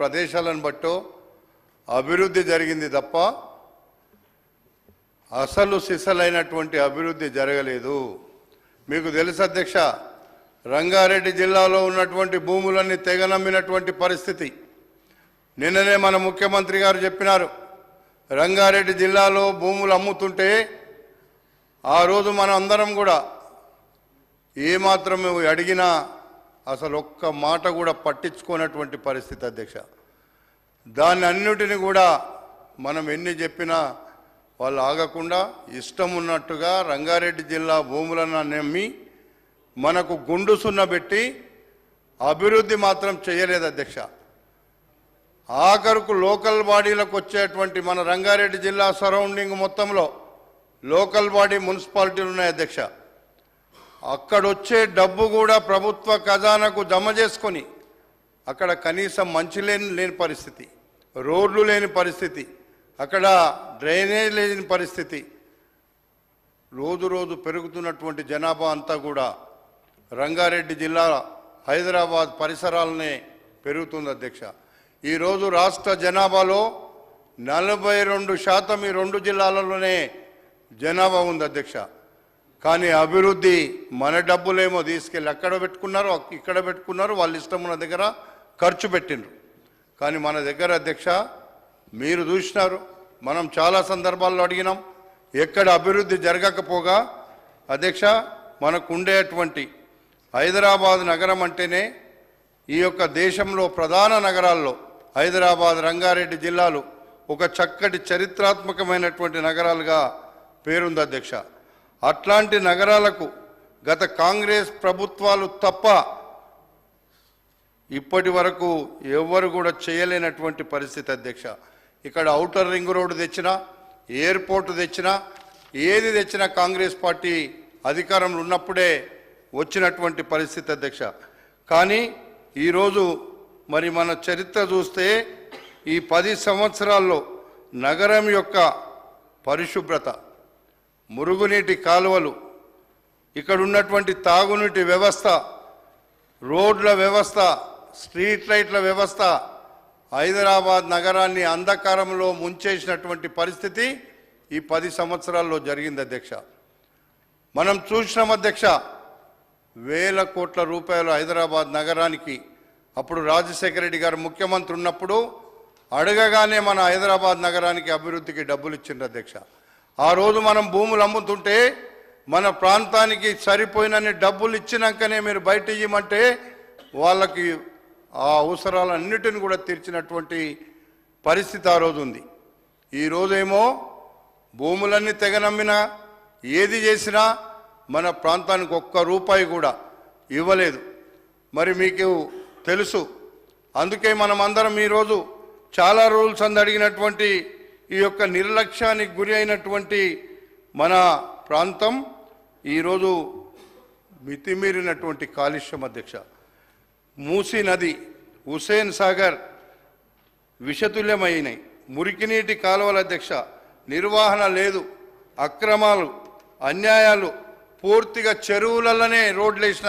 ప్రదేశాలను బట్టో అభివృద్ధి జరిగింది తప్ప అసలు సిసలైనటువంటి అభివృద్ధి జరగలేదు. మీకు తెలుసు అధ్యక్ష రంగారెడ్డి జిల్లాలో ఉన్నటువంటి భూములన్నీ తెగనమ్మినటువంటి పరిస్థితి. నిన్ననే మన ముఖ్యమంత్రి గారు చెప్పినారు రంగారెడ్డి జిల్లాలో భూములు అమ్ముతుంటే ఆ రోజు మనం అందరం కూడా ఏమాత్రం అడిగినా అసలు ఒక్క మాట కూడా పట్టించుకోనటువంటి పరిస్థితి అధ్యక్ష. దాన్ని అన్నిటిని కూడా మనం ఎన్ని చెప్పినా వాళ్ళు ఆగకుండా ఇష్టం ఉన్నట్టుగా రంగారెడ్డి జిల్లా భూములను నమ్మి మనకు గుండు సున్నబెట్టి అభివృద్ధి మాత్రం చేయలేదు అధ్యక్ష. ఆఖరుకు లోకల్ బాడీలకు వచ్చేటువంటి మన రంగారెడ్డి జిల్లా సరౌండింగ్ మొత్తంలో లోకల్ బాడీ మున్సిపాలిటీలు ఉన్నాయి అధ్యక్ష. అక్కడొచ్చే డబ్బు కూడా ప్రభుత్వ ఖజానాకు జమ చేసుకొని అక్కడ కనీసం మంచి లేని లేని పరిస్థితి రోడ్లు లేని పరిస్థితి అక్కడ డ్రైనేజ్ లేని పరిస్థితి. రోజు రోజు పెరుగుతున్నటువంటి జనాభా అంతా కూడా రంగారెడ్డి జిల్లా హైదరాబాద్ పరిసరాలనే పెరుగుతుంది అధ్యక్ష. ఈరోజు రాష్ట్ర జనాభాలో నలభై రెండు శాతం ఈ రెండు జిల్లాలలోనే జనాభా ఉంది అధ్యక్ష. కానీ అభివృద్ధి మన డబ్బులేమో తీసుకెళ్ళి అక్కడ పెట్టుకున్నారు ఇక్కడ పెట్టుకున్నారు వాళ్ళ ఇష్టం ఉన్న దగ్గర ఖర్చు పెట్టిండ్రు. కానీ మన దగ్గర అధ్యక్ష మీరు చూసినారు మనం చాలా సందర్భాల్లో అడిగినాం ఎక్కడ అభివృద్ధి జరగకపోగా అధ్యక్ష మనకు ఉండేటువంటి హైదరాబాద్ నగరం అంటేనే ఈ యొక్క దేశంలో ప్రధాన నగరాల్లో హైదరాబాద్ రంగారెడ్డి జిల్లాలు ఒక చక్కటి చరిత్రాత్మకమైనటువంటి నగరాలుగా పేరుంది అధ్యక్ష. అట్లాంటి నగరాలకు గత కాంగ్రెస్ ప్రభుత్వాలు తప్ప ఇప్పటి వరకు ఎవ్వరు కూడా చేయలేనటువంటి పరిస్థితి అధ్యక్ష. ఇక్కడ ఔటర్ రింగ్ రోడ్డు తెచ్చినా ఎయిర్పోర్ట్ తెచ్చినా ఏది తెచ్చినా కాంగ్రెస్ పార్టీ అధికారంలో ఉన్నప్పుడే వచ్చినటువంటి పరిస్థితి అధ్యక్ష. కానీ ఈరోజు మరి మన చరిత్ర చూస్తే ఈ పది సంవత్సరాల్లో నగరం యొక్క పరిశుభ్రత మురుగునీటి కాలువలు ఇక్కడ ఉన్నటువంటి తాగునీటి వ్యవస్థ రోడ్ల వ్యవస్థ స్ట్రీట్ లైట్ల వ్యవస్థ హైదరాబాద్ నగరాన్ని అంధకారంలో ముంచేసినటువంటి పరిస్థితి ఈ పది సంవత్సరాల్లో జరిగింది అధ్యక్ష. మనం చూసినాం అధ్యక్ష వేల కోట్ల రూపాయలు హైదరాబాద్ నగరానికి. అప్పుడు రాజశేఖర రెడ్డి గారు ముఖ్యమంత్రి ఉన్నప్పుడు అడగగానే మన హైదరాబాద్ నగరానికి అభివృద్ధికి డబ్బులు ఇచ్చిండ్రు అధ్యక్ష. ఆ రోజు మనం భూములు అమ్ముతుంటే మన ప్రాంతానికి సరిపోయినన్ని డబ్బులు ఇచ్చినాకనే మీరు బయట ఇవ్వమంటే వాళ్ళకి ఆ అవసరాలన్నిటిని కూడా తీర్చినటువంటి పరిస్థితి ఆ రోజు ఉంది. ఈ రోజేమో భూములన్నీ తెగనమ్మినా ఏది చేసినా మన ప్రాంతానికి ఒక్క రూపాయి కూడా ఇవ్వలేదు. మరి మీకు తెలుసు. అందుకే మనం అందరం ఈరోజు చాలా రూల్స్ అంది అడిగినటువంటి ఈ యొక్క నిర్లక్ష్యానికి గురి అయినటువంటి మన ప్రాంతం ఈరోజు మితిమీరినటువంటి కాలుష్యం అధ్యక్ష. మూసీ నది హుసేన్ సాగర్ విషతుల్యమైనవి మురికినీటి కాలువల అధ్యక్ష నిర్వహణ లేదు అక్రమాలు అన్యాయాలు పూర్తిగా చెరువులలోనే రోడ్లు వేసిన